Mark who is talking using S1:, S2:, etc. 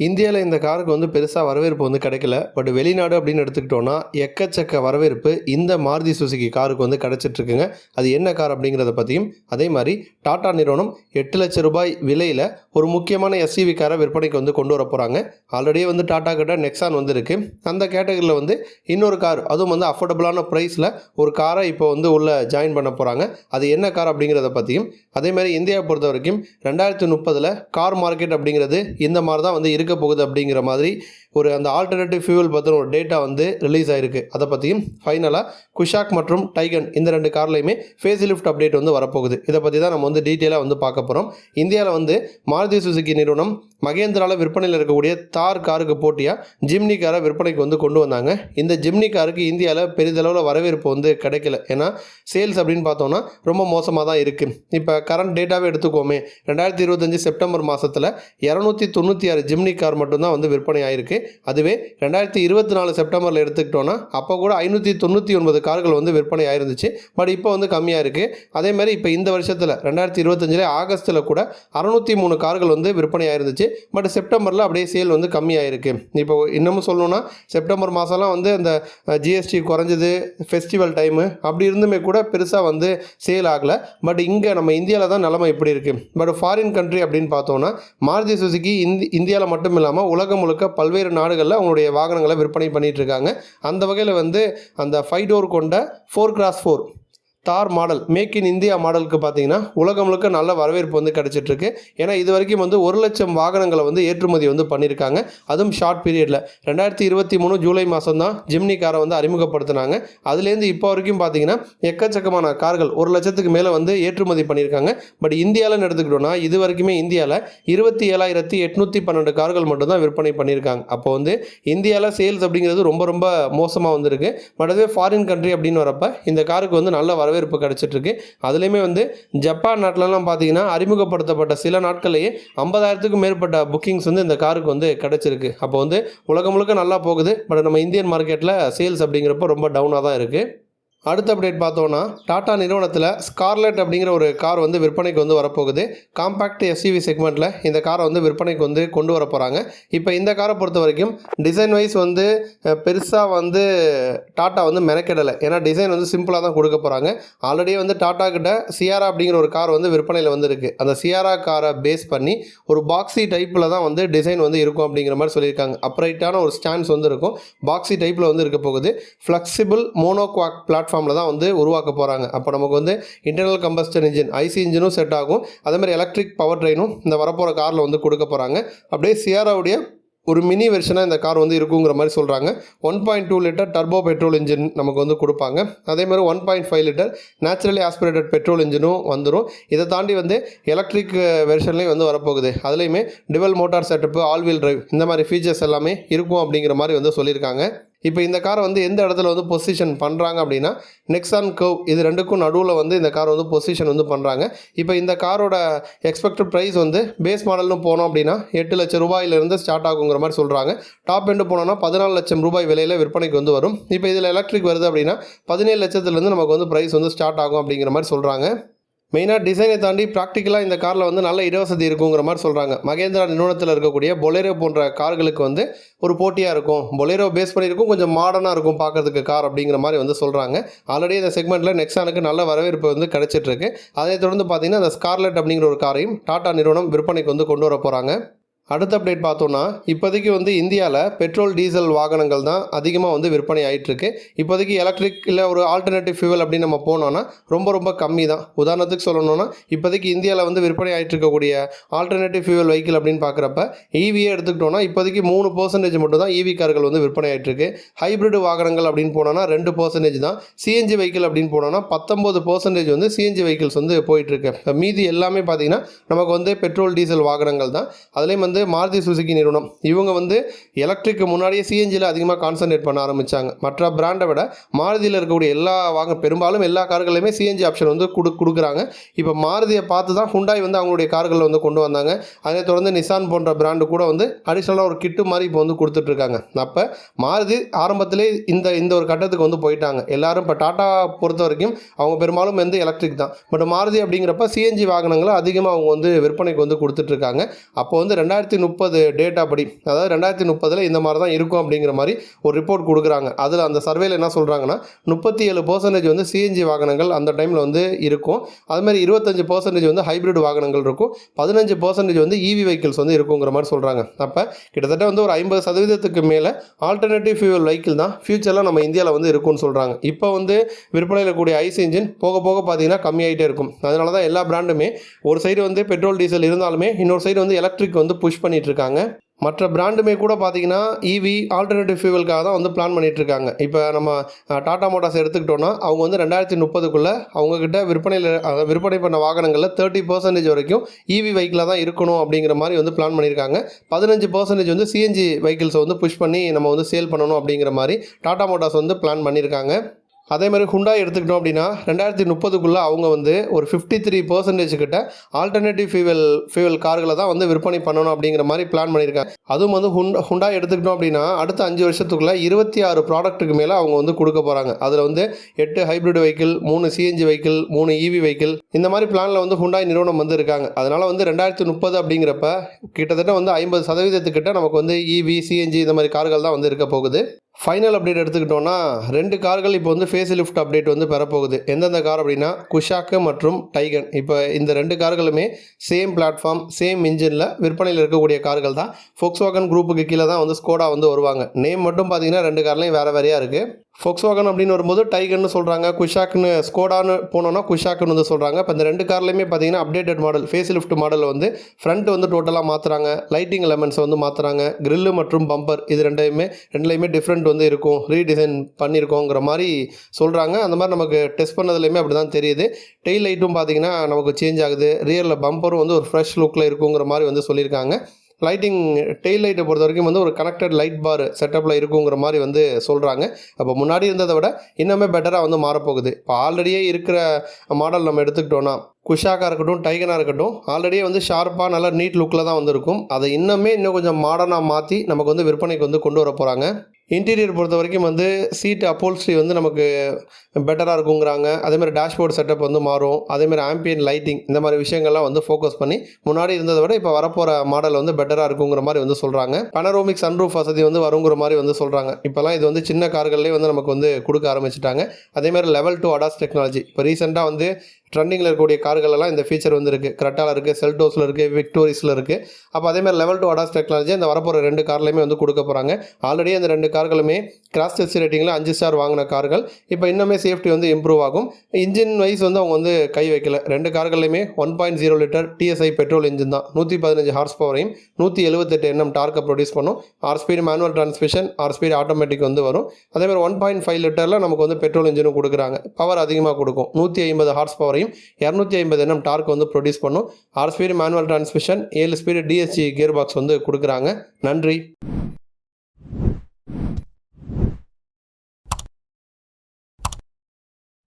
S1: இந்தியாவில் இந்த காருக்கு வந்து பெருசாக வரவேற்பு வந்து கிடைக்கல. பட் வெளிநாடு அப்படின்னு எடுத்துக்கிட்டோன்னா எக்கச்சக்க வரவேற்பு இந்த மாருதி சுசுகி காருக்கு வந்து கிடச்சிட்ருக்குங்க. அது என்ன கார் அப்படிங்கிறத பற்றியும் அதே மாதிரி டாடா நிறுவனம் எட்டு லட்சம் ரூபாய் விலையில் ஒரு முக்கியமான எஸ்யூவி காரை விற்பனைக்கு வந்து கொண்டு வர போகிறாங்க ஆல்ரெடியே வந்து டாடா கிட்ட நெக்ஸான் வந்து இருக்குது அந்த கேட்டகரியில் வந்து இன்னொரு கார் அதுவும் வந்து அஃபோர்டபுளான ப்ரைஸில் ஒரு காரை இப்போ வந்து உள்ளே ஜாயின் பண்ண போகிறாங்க அது என்ன கார் அப்படிங்கிறத பற்றியும் அதே மாதிரி இந்தியாவை பொறுத்த வரைக்கும் ரெண்டாயிரத்தி முப்பதில் கார் மார்க்கெட் அப்படிங்கிறது இந்த மாதிரி தான் வந்து இருக்க போகுது அப்படிங்கிற மாதிரி ஒரு அந்த ஆல்டர்னேட்டிவ் ஃபியூவல் பற்றின ஒரு டேட்டா வந்து ரிலீஸ் ஆகிருக்கு அதை பற்றியும் ஃபைனலாக குஷாக் மற்றும் டைகன் இந்த ரெண்டு கார்லையுமே ஃபேஸ் லிஃப்ட் அப்டேட் வந்து வரப்போகுது. இதை பற்றி தான் நம்ம வந்து டீட்டெயிலாக வந்து பார்க்க போகிறோம் இந்தியாவில் வந்து மாருதி சுசுகி நிறுவனம் மகேந்திராவில் விற்பனையில் இருக்கக்கூடிய தார் காருக்கு போட்டியாக ஜிம்னி காரை விற்பனைக்கு வந்து கொண்டு வந்தாங்க. இந்த ஜிம்னி காருக்கு இந்தியாவில் பெரிதளவில் வரவேற்பு வந்து கிடைக்கல. ஏன்னா சேல்ஸ் அப்படின்னு பார்த்தோம்னா ரொம்ப மோசமாக தான் இருக்குது இப்போ கரண்ட் டேட்டாவே எடுத்துக்கோமே. ரெண்டாயிரத்தி இருபத்தஞ்சி செப்டம்பர் மாதத்தில் இரநூத்தி தொண்ணூற்றி ஆறு ஜிம்னி கார் மட்டும்தான் வந்து விற்பனை ஆயிருக்கு. அதுவே ரெண்டாயிரத்தி இருபத்தி நாலு செப்டம்பரில் எடுத்துக்கிட்டோன்னா அப்போ கூட ஐநூற்றி தொண்ணூற்றி ஒன்பது கார்கள் வந்து விற்பனை ஆயிருந்துச்சு. பட் இப்போ வந்து கம்மியாக இருக்குது அதே மாதிரி இப்போ இந்த வருஷத்தில் ரெண்டாயிரத்தி இருபத்தஞ்சில் ஆகஸ்ட்டில் கூட அறநூற்றி மூணு கார்கள் வந்து விற்பனை ஆயிருந்துச்சு. பட் செப்டம்பரில் அப்படியே சேல் வந்து கம்மியாயிருக்கு. இப்போ இன்னமும் சொல்லணும்னா செப்டம்பர் மாதம்லாம் வந்து அந்த ஜிஎஸ்டி குறைஞ்சது ஃபெஸ்டிவல் டைமு அப்படி இருந்துமே கூட பெருசாக வந்து சேல் ஆகலை. பட் இங்கே நம்ம இந்தியாவில் தான் நிலமை இப்படி இருக்குது பட் ஃபாரின் கண்ட்ரி அப்படின்னு பார்த்தோன்னா மாருதி சுசுகி இந்தி இந்தியாவில் மட்டும் மட்டும் இல்லாமல் உலகம் முழுக்க பல்வேறு நாடுகளில் அவங்களுடைய வாகனங்களை விற்பனை பண்ணிகிட்ருக்காங்க இருக்காங்க. அந்த வகையில் வந்து அந்த ஃபைவ் டோர் கொண்ட four cross four Thar model make in India மாடலுக்கு பார்த்தீங்கன்னா உலகம் முழுக்க நல்ல வரவேற்பு வந்து கிடைச்சிட்ருக்கு. ஏன்னா இது வரைக்கும் வந்து ஒரு லட்சம் வாகனங்களை வந்து ஏற்றுமதி வந்து பண்ணியிருக்காங்க. அதுவும் ஷார்ட் பீரியடில் ரெண்டாயிரத்தி இருபத்தி மூணு ஜூலை மாதம் தான் ஜிம்னி காரை வந்து அறிமுகப்படுத்தினாங்க. அதுலேருந்து இப்போ வரைக்கும் பார்த்தீங்கன்னா எக்கச்சக்கமான கார்கள் ஒரு லட்சத்துக்கு மேலே வந்து ஏற்றுமதி பண்ணியிருக்காங்க. பட் இந்தியாவில்னு எடுத்துக்கிட்டோம்னா இது வரைக்குமே இந்தியாவில் இருபத்தி ஏழாயிரத்தி எட்நூற்றி பன்னெண்டு கார்கள் மட்டும்தான் விற்பனை பண்ணியிருக்காங்க. அப்போ வந்து இந்தியாவில் சேல்ஸ் அப்படிங்கிறது ரொம்ப ரொம்ப மோசமாக வந்திருக்கு. பட் அதுவே ஃபாரின் கண்ட்ரி அப்படின்னு வரப்போ இந்த காருக்கு வந்து நல்ல வரவேற்பு கிடைச்சிட்ருக்கு. அதுலேயுமே வந்து ஜப்பான் நாட்டிலலாம் பார்த்தீங்கன்னா அறிமுகப்படுத்தப்பட்ட சில நாட்கள்லேயே ஐம்பதாயிரத்துக்கும் மேற்பட்ட புக்கிங்ஸ் வந்து இந்த காருக்கு வந்து கிடச்சிருக்கு. அப்போ வந்து உலகம் முழுக்க நல்லா போகுது. பட் நம்ம இந்தியன் மார்க்கெட்டில் சேல்ஸ் அப்படிங்கிறப்போ ரொம்ப டவுனாக தான் இருக்குது அடுத்த அப்டேட் பார்த்தோன்னா டாடா நிறுவனத்தில் ஸ்கார்லெட் அப்படிங்கிற ஒரு கார் வந்து விற்பனைக்கு வந்து வரப்போகுது. காம்பேக்ட் எஸ்யூவி செக்மெண்ட்டில் இந்த காரை வந்து விற்பனைக்கு வந்து கொண்டு வர போகிறாங்க இப்போ இந்த காரை பொறுத்த வரைக்கும் டிசைன் வைஸ் வந்து பெருசாக வந்து டாட்டா வந்து மெனக்கெடலை. ஏன்னா டிசைன் வந்து சிம்பிளாக தான் கொடுக்க போகிறாங்க ஆல்ரெடி வந்து டாட்டா கிட்ட சியாரா அப்படிங்கிற ஒரு கார் வந்து விற்பனையில் வந்துருக்கு. அந்த சியாரா காரை பேஸ் பண்ணி ஒரு பாக்ஸி டைப்பில் தான் வந்து டிசைன் வந்து இருக்கும் அப்படிங்கிற மாதிரி சொல்லியிருக்காங்க. அப்ரைட்டான ஒரு ஸ்டாண்ட்ஸ் வந்து இருக்கும். பாக்ஸி டைப்பில் வந்து இருக்க போகுது. ஃப்ளெக்சிபிள் மோனோக்வாக் பிளாட்ஃபார்மில் தான் வந்து உருவாக்க போகிறாங்க அப்போ நமக்கு வந்து இன்டர்னல் கம்பஸ்டன் இன்ஜின் ஐசி இன்ஜினும் செட் ஆகும். அதே மாதிரி எலக்ட்ரிக் பவர் ட்ரெயினும் இந்த வரப்போகிற காரில் வந்து கொடுக்க போகிறாங்க அப்படியே சியாராவுடைய ஒரு மினி வெர்ஷனாக இந்த கார் வந்து இருக்குங்கிற மாதிரி சொல்கிறாங்க one point two litre turbo petrol engine நமக்கு வந்து கொடுப்பாங்க. அதே மாதிரி one point five litre naturally aspirated petrol இன்ஜினும் வந்துடும் இதை தாண்டி வந்து எலக்ட்ரிக் uh, வெர்ஷன்லேயும் வந்து வரப்போகுது. அதுலேயுமே dual motor setup all wheel drive இந்த மாதிரி ஃபீச்சர்ஸ் எல்லாமே இருக்கும் அப்படிங்கிற மாதிரி வந்து சொல்லியிருக்காங்க. இப்போ இந்த காரை வந்து எந்த இடத்துல வந்து பொசிஷன் பண்ணுறாங்க அப்படின்னா நெக்ஸான் கவ் இது ரெண்டுக்கும் நடுவில் வந்து இந்த கார் வந்து பொசிஷன் வந்து பண்ணுறாங்க இப்போ இந்த காரோட எக்ஸ்பெக்டட் ப்ரைஸ் வந்து பேஸ் மாடல்னு போனோம் அப்படின்னா எட்டு லட்சம் ரூபாயிலிருந்து ஸ்டார்ட் ஆகுங்கிற மாதிரி சொல்கிறாங்க டாப் எண்டு போனோம்னா பதினாலு லட்சம் ரூபாய் விலையில் விற்பனைக்கு வந்து வரும். இப்போ இதில் எலக்ட்ரிக் வருது அப்படின்னா பதினேழு லட்சத்துலேருந்து நமக்கு வந்து ப்ரைஸ் வந்து ஸ்டார்ட் ஆகும் அப்படிங்கிற மாதிரி சொல்கிறாங்க மெயினாக டிசைனை தாண்டி ப்ராக்டிக்கலாக இந்த காரில் வந்து நல்ல இடவசதி இருக்குங்கிற மாதிரி சொல்கிறாங்க மகேந்திரா நிறுவனத்தில் இருக்கக்கூடிய பொலேரோ போன்ற கார்களுக்கு வந்து ஒரு போட்டியாக இருக்கும். பொலேரோ பேஸ் பண்ணியிருக்கும் கொஞ்சம் மாடர்னாக இருக்கும் பார்க்கறதுக்கு கார் அப்படிங்கிற மாதிரி வந்து சொல்கிறாங்க ஆல்ரெடி இந்த செக்மெண்ட்டில் நெக்ஸானுக்கு நல்ல வரவேற்பு வந்து கிடச்சிட்ருக்கு அதை தொடர்ந்து பார்த்தீங்கன்னா அந்த ஸ்கார்லெட் அப்படிங்கிற ஒரு காரையும் டாடா நிறுவனம் விற்பனைக்கு வந்து கொண்டு வர போகிறாங்க அடுத்த அப்டேட் பார்த்தோன்னா இப்போதைக்கு வந்து இந்தியாவில் பெட்ரோல் டீசல் வாகனங்கள் தான் அதிகமாக வந்து விற்பனை ஆகிட்டுருக்கு இப்போதைக்கு எலக்ட்ரிக் இல்லை ஒரு ஆல்டர்னேட்டிவ் ஃபியூவல் அப்படின்னு நம்ம போனோன்னா ரொம்ப ரொம்ப கம்மி தான் உதாரணத்துக்கு சொல்லணும்னா இப்போதைக்கு இந்தியாவில் வந்து விற்பனை ஆகிட்டு இருக்கக்கூடிய ஆல்டர்னேட்டிவ் ஃபியூவல் வெஹிக்கிள் அப்படின்னு பார்க்குறப்ப ஈவியே எடுத்துக்கிட்டோம்னா இப்போதைக்கு மூணு பர்சன்டேஜ் மட்டும் தான் ஈவி கார்கள் வந்து விற்பனை ஆகிட்டுருக்கு ஹைப்ரிட் வாகனங்கள் அப்படின்னு போனோன்னா ரெண்டு பர்சன்டேஜ் தான். சிஎன்ஜி வெஹிக்கிள் அப்படின்னு போனோன்னா பத்தொம்பது பர்சன்டேஜ் வந்து சிஎன்ஜி வெஹிக்கிள்ஸ் வந்து போயிட்டுருக்கு. மீதி எல்லாமே பார்த்தீங்கன்னா நமக்கு வந்து பெட்ரோல் டீசல் வாகனங்கள் தான். அதுலேயும் வந்து மாருதி சுசுகி நிறுவனம். இவங்க வந்து எலக்ட்ரிக்கு முன்னாடியே சிஎன்ஜியில் அதிகமாக கான்சன்ட்ரேட் பண்ண ஆரம்பித்தாங்க மற்ற பிராண்டை விட மாருதியில் இருக்கக்கூடிய எல்லா வாங்க பெரும்பாலும் எல்லா கார்களையுமே சிஎன்ஜி ஆப்ஷன் வந்து கொடு கொடுக்குறாங்க. இப்போ மாருதியை பார்த்து தான் ஹுண்டாய் வந்து அவங்களுடைய கார்களில் வந்து கொண்டு வந்தாங்க. அதே தொடர்ந்து நிசான் போன்ற பிராண்டு கூட வந்து அடிஷ்னலாக ஒரு கிட்டு மாதிரி இப்போ வந்து கொடுத்துட்ருக்காங்க. அப்போ மாருதி ஆரம்பத்திலே இந்த இந்த ஒரு கட்டத்துக்கு வந்து போயிட்டாங்க. எல்லாரும் இப்போ டாட்டா பொறுத்த வரைக்கும் அவங்க பெரும்பாலும் வந்து எலக்ட்ரிக் தான். பட் மாருதி அப்படிங்கிறப்ப சிஎன்ஜி வாகனங்களை அதிகமாக அவங்க வந்து விற்பனைக்கு வந்து கொடுத்துட்ருக்காங்க. அப்போ வந்து ரெண்டாயிரத்தி ரெண்டாயிரத்தி முப்பது டேட்டா படி அதாவது ரெண்டாயிரத்தி முப்பதில் இந்த மாதிரி தான் இருக்கும் அப்படிங்கிற மாதிரி ஒரு ரிப்போர்ட் கொடுக்குறாங்க. அதில் அந்த சர்வேல என்ன சொல்கிறாங்கன்னா முப்பத்தி ஏழு பர்சன்டேஜ் வந்து சிஎன்ஜி வாகனங்கள் அந்த டைமில் வந்து இருக்கும். அது மாதிரி இருபத்தஞ்சு பர்சன்டேஜ் வந்து ஹைப்ரிட் வாகனங்கள் இருக்கும். பதினஞ்சு பர்சன்டேஜ் வந்து இவி வெஹிக்கிள்ஸ் வந்து இருக்குங்கிற மாதிரி சொல்கிறாங்க அப்போ கிட்டத்தட்ட வந்து ஒரு ஐம்பது சதவீதத்துக்கு மேலே ஆல்டர்னேட்டிவ் ஃபியூவல் வெஹிக்கிள் தான் ஃபியூச்சரில் நம்ம இந்தியாவில் வந்து இருக்கும்னு சொல்கிறாங்க இப்போ வந்து விற்பனையில் கூடிய ஐஸ் இன்ஜின் போக போக பார்த்தீங்கன்னா கம்மியாயிட்டே இருக்கும். அதனால தான் எல்லா பிராண்டுமே ஒரு சைடு வந்து பெட்ரோல் டீசல் இருந்தாலுமே இன்னொரு சைடு வந்து எலக்ட்ரிக் வந்து புஷ் புஷ் பண்ணிகிட்ருக்காங்க மற்ற பிராண்டுமே கூட பார்த்தீங்கன்னா இவி ஆல்டர்னேட்டிவ் ஃபியூவலுக்காக தான் வந்து பிளான் பண்ணிகிட்ருக்காங்க இருக்காங்க இப்போ நம்ம டாடா மோட்டார்ஸ் எடுத்துக்கிட்டோன்னா அவங்க வந்து ரெண்டாயிரத்தி முப்பதுக்குள்ளே அவங்கக்கிட்ட விற்பனையில் அதாவது விற்பனை பண்ண வாகனங்களில் தேர்ட்டி பர்சன்டேஜ் வரைக்கும் இவி வெஹிக்கிளாக தான் இருக்கணும் அப்படிங்கிற மாதிரி வந்து பிளான் பண்ணியிருக்காங்க பதினஞ்சு பர்சன்டேஜ் வந்து சிஎன்ஜி வெஹிக்கிள்ஸை வந்து புஷ் பண்ணி நம்ம வந்து சேல் பண்ணணும் அப்படிங்கிற மாதிரி டாடா மோட்டார்ஸ் வந்து பிளான் பண்ணியிருக்காங்க அதே மாதிரி ஹுண்டாய் எடுத்துக்கிட்டோம் அப்படின்னா ரெண்டாயிரத்தி முப்பதுக்குள்ளே அவங்க வந்து ஒரு ஃபிஃப்டி த்ரீ பர்சன்டேஜ் கிட்ட ஆல்டர்னேட்டிவ் ஃபியூவல் ஃபியூவல் கார்களை தான் வந்து விற்பனை பண்ணணும் அப்படிங்கிற மாதிரி பிளான் பண்ணியிருக்காங்க. அதுவும் வந்து ஹுண்டா ஹுண்டாய் எடுத்துக்கிட்டோம் அப்படின்னா அடுத்த அஞ்சு வருஷத்துக்குள்ளே இருபத்தி ஆறு ப்ராடக்ட்டுக்கு மேலே அவங்க வந்து கொடுக்க போகிறாங்க அதில் வந்து எட்டு ஹைப்ரிட் வெஹிக்கிள் மூணு சிஎன்ஜி வெஹிக்கிள் மூணு இவி வெஹிக்கிள் இந்த மாதிரி பிளானில் வந்து ஹுண்டாய் நிறுவனம் வந்து இருக்காங்க. அதனால் வந்து ரெண்டாயிரத்தி முப்பது அப்படிங்கிறப்ப கிட்டத்தட்ட வந்து ஐம்பது சதவீதத்துக்கிட்ட நமக்கு வந்து இவி சிஎன்ஜி இந்த மாதிரி கார்கள் தான் வந்து இருக்க போகுது. ஃபைனல் அப்டேட் எடுத்துக்கிட்டோன்னா ரெண்டு கார்கள் இப்போ வந்து ஃபேஸ் லிஃப்ட் அப்டேட் வந்து பெறப்போகுது. எந்தெந்த கார் அப்படின்னா குஷாக்கு மற்றும் டைகன் இப்போ இந்த ரெண்டு கார்களுமே சேம் பிளாட்ஃபார்ம் சேம் இன்ஜினில் விற்பனையில் இருக்கக்கூடிய கார்கள் தான். ஃபோக்ஸ்வாகன் குரூப்புக்கு கீழே தான் வந்து ஸ்கோடா வந்து வருவாங்க. நேம் மட்டும் பார்த்தீங்கன்னா ரெண்டு கார்லையும் வேறு வேறையாக இருக்குது ஃபோக்ஸ்வாகன் அப்படின்னு வரும்போது டைகன்னு சொல்கிறாங்க குஷாக்னு ஸ்கோடான்னு போனோன்னா குஷாக்குன்னு வந்து சொல்கிறாங்க இப்போ இந்த ரெண்டு கார்லையுமே பார்த்தீங்கன்னா updated model face lift model வந்து ஃப்ரண்ட் வந்து டோட்டலாக மாற்றுறாங்க லைட்டிங் எலமெண்ட்ஸ் வந்து மாற்றுறாங்க கிரில்லு மற்றும் பம்பர் இது ரெண்டையுமே ரெண்டுலையுமே டிஃப்ரெண்ட் வந்து இருக்கும் ரீடிசைன் பண்ணியிருக்கோங்கிற மாதிரி சொல்கிறாங்க அந்த மாதிரி நமக்கு டெஸ்ட் பண்ணதுலையுமே அப்படி தான் தெரியுது. டெய்ல் லைட்டும் பார்த்தீங்கன்னா நமக்கு சேஞ்ச் ஆகுது. ரியரில் பம்பரும் வந்து ஒரு ஃப்ரெஷ் லுக்கில் இருக்குங்கிற மாதிரி வந்து சொல்லியிருக்காங்க. லைட்டிங் டெயில் லைட்டை பொறுத்த வரைக்கும் வந்து ஒரு கனெக்டட் லைட் பார் செட்டப்பில் இருக்குங்கிற மாதிரி வந்து சொல்கிறாங்க அப்போ முன்னாடி இருந்ததை விட இன்னுமே பெட்டராக வந்து மாறப்போகுது. இப்போ ஆல்ரெடியே இருக்கிற மாடல் நம்ம எடுத்துக்கிட்டோன்னா குஷாக்காக இருக்கட்டும் டைகனாக இருக்கட்டும் ஆல்ரெடியே வந்து ஷார்ப்பாக நல்லா நீட் லுக்கில் தான் வந்திருக்கும். அதை இன்னுமே இன்னும் கொஞ்சம் மாடர்னாக மாற்றி நமக்கு வந்து விற்பனைக்கு வந்து கொண்டு வர போகிறாங்க இன்டீரியர் பொறுத்த வரைக்கும் வந்து சீட் அப்போல்ஸ்ட்ரி வந்து நமக்கு பெட்டராக இருக்குங்கிறாங்க. அதேமாதிரி டேஷ்போர்ட் செட்டப் வந்து மாறும். அதேமாதிரி ஆம்பியன் லைட்டிங் இந்த மாதிரி விஷயங்கள்லாம் வந்து ஃபோக்கஸ் பண்ணி முன்னாடி இருந்ததை விட இப்போ வரப்போகிற மாடல் வந்து பெட்டராக இருக்குங்கிற மாதிரி வந்து சொல்கிறாங்க பனரோமிக் சன்ரூஃப் வசதி வந்து வருங்கிற மாதிரி வந்து சொல்கிறாங்க இப்போலாம் இது வந்து சின்ன கார்கள்லேயே வந்து நமக்கு வந்து கொடுக்க ஆரம்பிச்சிட்டாங்க. அதேமாதிரி லெவல் டூ அடாஸ் டெக்னாலஜி இப்போ ரீசெண்டாக வந்து ட்ரெண்டிங்கில் இருக்கக்கூடிய கார்களெல்லாம் இந்த ஃபீச்சர் வந்து இருக்குது கிரெட்டாவில் இருக்குது செல்டோஸில் இருக்குது விக்டோரிஸில் இருக்குது அப்போ அதேமாதிரி லெவல் டூ அடாஸ் டெக்னாலஜி இந்த வரப்போகிற ரெண்டு கார்லையுமே வந்து கொடுக்க போகிறாங்க ஆல்ரெடி அந்த ரெண்டு கார்களுமே கிராஸ் டெஸ்ட் ரேட்டிங்கில் அஞ்சு ஸ்டார் வாங்கின கார்கள். இப்போ இன்னுமே சேஃப்டி வந்து இம்ப்ரூவ் ஆகும். இன்ஜின் வைஸ் வந்து அவங்க வந்து கை வைக்கல. ரெண்டு கார்களையுமே one point zero litre TSI petrol engine தான். நூற்றி பதினஞ்சு ஹார்ஸ் பவரையும் நூற்றி எழுபத்தெட்டு எண்ணம் டார்க்கை ப்ரொடியூஸ் பண்ணும். ஆர் ஸ்பீடு மேனுவல் டிரான்ஸ்மிஷன் ஆர் ஸ்பீடு ஆட்டோமேட்டிக் வந்து வரும். அதேமாதிரி ஒன் பாயிண்ட் ஃபைவ் லிட்டரில் நமக்கு வந்து பெட்ரோல் இன்ஜினும் கொடுக்குறாங்க. பவர் அதிகமாக கொடுக்கும். நூற்றி ஐம்பது ஹார்ஸ் பவர் வரையும் இரநூத்தி ஐம்பது எண்ணம் டார்க் வந்து ப்ரொடியூஸ் பண்ணும். ஆறு ஸ்பீடு மேனுவல் டிரான்ஸ்மிஷன் ஏழு ஸ்பீடு டிஎஸ்சி கியர் பாக்ஸ் வந்து கொடுக்குறாங்க. நன்றி.